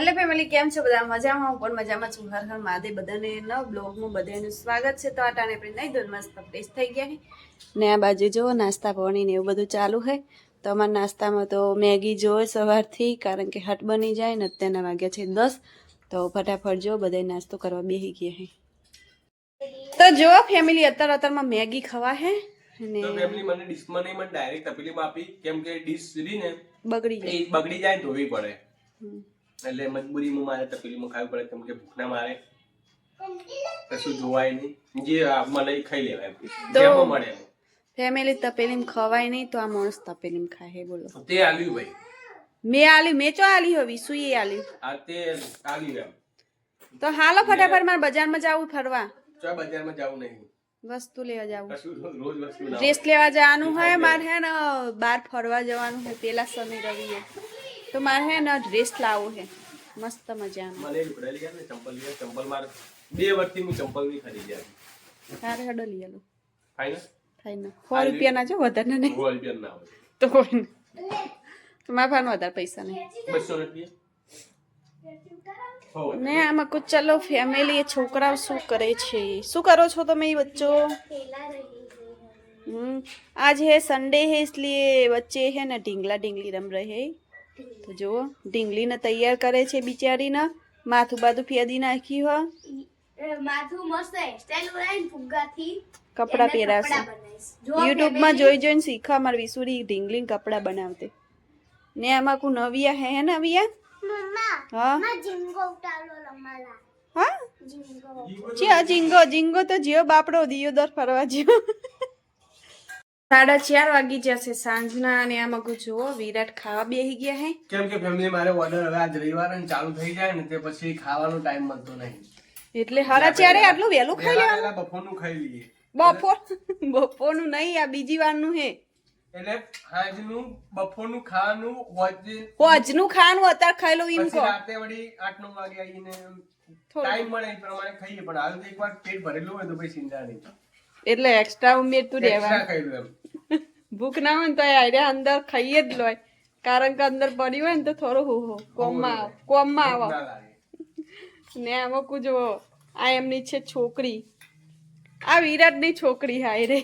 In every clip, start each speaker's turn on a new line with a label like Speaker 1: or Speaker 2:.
Speaker 1: Hello family કેમ છો બધા? મજામાં? હું પણ મજામાં છું. હર હર મહાદેવ. બધાને નવ બ્લોગમાં બધાનું સ્વાગત છે. તો આટાને આપણે નહીં ધોન મસ્ત ફ્રેશ થઈ ગયા છે ને આ બાજુ જુઓ નાસ્તા પાણી ને એવું બધું ચાલુ છે તો અમારા નાસ્તામાં તો મેગી જોવે સવારથી કારણ કે હટ બની જાય ને અત્યારના વાગ્યા છે દસ. તો ફટાફટ જો બધા નાસ્તો કરવા બેસી ગયા છે તો જો ફેમિલી અત્યાર અત્યારમાં મેગી ખવા હે અને
Speaker 2: તો ફેમિલી મને ડીશમાં નહીં મને ડાયરેક્ટ તપેલીમાં આપી. કેમ કે ડીશ રહી ને
Speaker 1: બગડી જાય
Speaker 2: બગડી જાય ધોવી પડે. એટલે મજબૂરીમાં મારે તપેલીમાં ખાવી પડે કેમ કે ભૂખ ના મારે. કશું જોવાય નહીં. જે મળે ખાઈ લેવાય. જેમાં મળે
Speaker 1: ફેમિલી તપેલીમ ખવાય નહીં તો આ માણસ તપેલીમ ખાય. હે બોલો.
Speaker 2: તે આલ્યું ભાઈ.
Speaker 1: મેં આલી મેં ચો આલી હવે? સુઈ આલી
Speaker 2: આ તે આલ્યું એમ.
Speaker 1: તો હાલો ફટાફટ મારે બજારમાં જવું ફરવા.
Speaker 2: ચો બજારમાં જવું નહીં.
Speaker 1: વસ્તુ લેવા જવું.
Speaker 2: રોજ વસ્તુ
Speaker 1: ડ્રેસ લેવા જવાનું હોય મારે હે ને બહાર ફરવા જવાનું હોય પેલા શનિ રવિએ. તો મારે હે ને ડ્રેસ લાવવો હે મસ્ત મજાનું
Speaker 2: મને લુગડા લઈ ગયા ને ચંપલ લઈ ગયા. ચંપલ મારે બે વર્ષથી હું ચંપલ નહીં ખરીદી આવી
Speaker 1: તારે હડો લઈ આલો
Speaker 2: ફાઈનલ
Speaker 1: થાય ને સો રૂપિયાના જો વધારે નહીં
Speaker 2: ગોળ રૂપિયા ના હોય
Speaker 1: તો કોઈ નહીં તો મારા ભાઈને વધારે પૈસા નહીં
Speaker 2: બસો રૂપિયા હો
Speaker 1: ને આમાં કુછ ચલો ફેમિલી છોકરાઓ શું કરે છે શું કરો છો તમે બચ્ચો हम्म आज है संडे है इसलिए बच्चे है ना ढींगला ढींगली रम रहे हैं તો જુઓ ઢીંગલીને તૈયાર કરે છે બિચારીને. માથું બાથું ફેદી નાખી હો.
Speaker 3: માથું મસ્ત હેરસ્ટાઈલ બનાવીને ફુગ્ગાથી
Speaker 1: કપડાં પહેરાશે. યુટ્યુબમાં જોઈ જોઈને શીખવા મારી વિસુરી ઢીંગલી કપડાં બનાવતે. ને આમાં કુ નવિયા હે હે નવિયા?
Speaker 3: મમ્મા
Speaker 1: હા?
Speaker 3: માં જીંગો ઉતારો લંબાલા
Speaker 1: હા?
Speaker 3: જીંગો.
Speaker 1: જ્યાં જીંગો જીંગો તો જીઓ બાપડો દિયોદર ફરવા જ્યો સાડા ચાર વાગી જશે સાંજના અને આ મગું જુઓ વિરાટ ખાવા બેહી ગયા હે.
Speaker 2: કેમ કે ફેમિલી મારે ઓર્ડર હવે આજ રવિવાર ચાલુ થઈ જાય ને તે પછી ખાવાનો ટાઈમ મળતો નહીં.
Speaker 1: એટલે સાડા ચારે આટલું વહેલું ખાઈ લેવાનું?
Speaker 2: બપોરનું ખાઈ લઈએ.
Speaker 1: બપોર બપોરનું નહીં આ બીજી વારનું હે.
Speaker 2: એટલે આજનું બપોરનું ખાવાનું હોજે.
Speaker 1: હોજનું ખાવાનું અત્યારે ખાઈ લઉં એમ કહો.
Speaker 2: રાતે વળી આઠ નવ વાગે આવીને ટાઈમ મળે એ પ્રમાણે ખાઈએ પણ હાલ તો એકવાર પેટ ભરેલું હોય તો પછી ચિંતા નહીં.
Speaker 1: એટલે એક્સ્ટ્રા ઉમેરતું રહેવાનું.
Speaker 2: એમ
Speaker 1: ભૂખ ના હોય ને તો આઈડિયા અંદર ખાઈએ જ લોય કારણ કે અંદર પડી હોય ને તો થોડું હું હો કોમમાં આવ કોમમાં આવો.
Speaker 2: ને
Speaker 1: આમાં કુજો આ એમની છે છોકરી. આ વિરાટની છોકરી હાય રે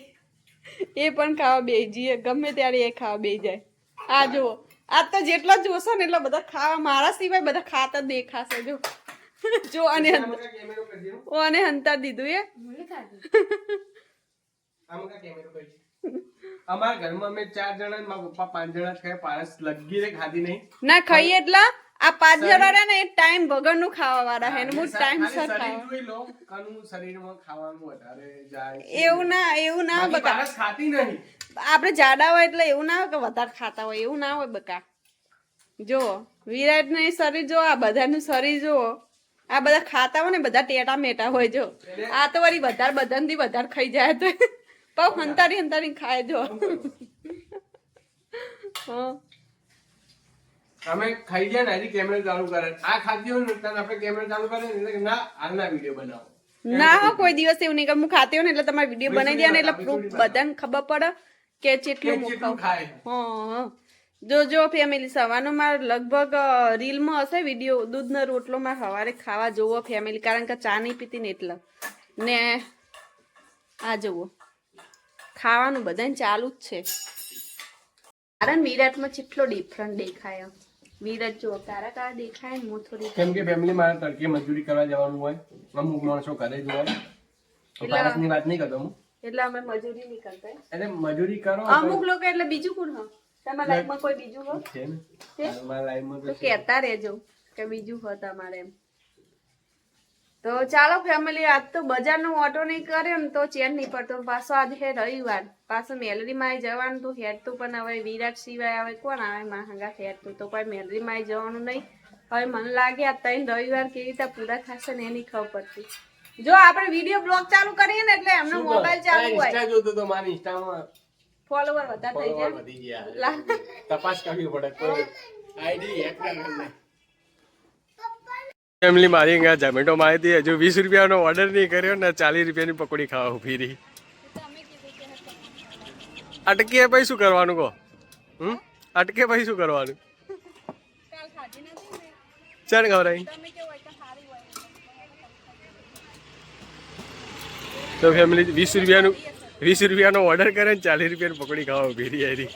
Speaker 1: એ પણ ખાવા બે જઈએ. ગમે ત્યારે એ ખાવા બે જાય. આ જુઓ આ તો જેટલા જોશો ને એટલા બધા ખાવા મારા સિવાય બધા ખાતા જ દેખાશે જો. જો અને અને હંતા દીધું એ
Speaker 2: આમાં કાંઈ કેમેરો કરી દે. અમારા ઘરમાં અમે ચાર જણા ને મારા પપ્પા પાંચ જણા ખાય પારસ લગી રે ખાધી નહીં.
Speaker 1: ના એટલા આ પાંચ જણા ખાવા વાળા હે હું ટાઈમ સર ખાવા.
Speaker 2: જોઈ લો કનું શરીરમાં ખાવાનું વધારે જાય
Speaker 1: એવું ના એવું ના
Speaker 2: બકા ખાતી નહીં.
Speaker 1: આપણે જાડા હોય એટલે એવું ના હોય કે વધારે ખાતા હોય એવું ના હોય બકા. જો વિરાટ ને શરીર જો આ બધાનું શરીર જો આ બધા ખાતા હોય ને બધા ટેટા મેટા હોય જો આ તો વળી વધારે બધાથી વધારે ખાઈ જાય તો. પગ હંતારી હંતારી ખાય જો
Speaker 2: અમે ખાઈ ગયા ને હજી કેમેરા ચાલુ કરે. આ ખાધી હોય ને ત્યારે આપણે કેમેરા ચાલુ કરે એટલે કે ના હાલના વીડિયો બનાવો.
Speaker 1: ના હો કોઈ દિવસ એવું નહીં કે હું ખાતી હોય ને એટલે તમારે વીડિયો બનાવી દે ને એટલે પ્રૂફ બધાને ખબર પડે કે ચેટલું હું
Speaker 2: ખાય.
Speaker 1: હા. જો જો ફેમિલી સવારનો માર લગભગ રીલમાં હશે વીડિયો દૂધનો રોટલો માં સવારે ખાવા જોવો ફેમિલી કારણ કે ચા નહીં પીતી ને એટલે. ને આ જુઓ. ખાવાનું બધાને ચાલુ જ છે. કારણ વિરાટમાં કેટલો ડિફરન્ટ દેખાય. વિરાટ જો તારા તારા દેખાય હું થોડી
Speaker 2: કેમ કે ફેમિલી મારે તડકે મજૂરી કરવા જવાનું હોય અમુક માણસો કરે જ હોય. ભારતની વાત નહીં કરતો હું.
Speaker 1: એટલે અમે મજૂરી નહીં કરતા
Speaker 2: એટલે મજૂરી કરો
Speaker 1: અમુક લોકો એટલે બીજું કોણ હો તમારા લાઈફમાં કોઈ બીજું હો?
Speaker 2: છે? મારા લાઈફમાં
Speaker 1: તો
Speaker 2: તો
Speaker 1: કહેતા રહેજો કે બીજું હોય તમારે એમ. તો ચાલો ફેમિલી આજ તો બજારનો ઓટો નહીં કર્યો ને તો ચેન નહીં પડતો. પાછો આજ હે રવિવાર. પાછો મેલરીમાં જવાનું તો હેડતું પણ હવે વિરાટ સિવાય આવે કોણ આવે? માં હંગા હેડતું તો કોઈ મેલરીમાં જવાનું નહીં. હવે મને લાગે આ ત્રણ રવિવાર કેવી રીતે પૂરા થશે ને એની ખબર પડતી જો આપણે વીડિયો બ્લોગ ચાલુ કરીએ ને એટલે એમનો મોબાઈલ ચાલુ હોય.
Speaker 2: ઇન્સ્ટા જોતો તો મારી ઇન્સ્ટામાં
Speaker 1: ફોલોવર વધારે થઈ જાય.
Speaker 2: ગયા. તપાસ કરવી પડે કોઈ. આઈડી હેક ના ફેમિલી મારી અહીંયા ઝોમેટોમાં આવી હતી. હજુ વીસ રૂપિયાનો ઓર્ડર નહીં કર્યો ને ચાલીસ રૂપિયાની પકોડી ખાવા ઊભી રહી. અટકે પછી શું કરવાનું કહો? હમ? અટકે પછી શું કરવાનું? ચાલ ખવડાવી
Speaker 1: તો
Speaker 2: ફેમિલી વીસ રૂપિયાનું, વીસ રૂપિયાનો ઓર્ડર કરે ને ચાલીસ રૂપિયાની પકોડી ખાવા ઊભી રહી.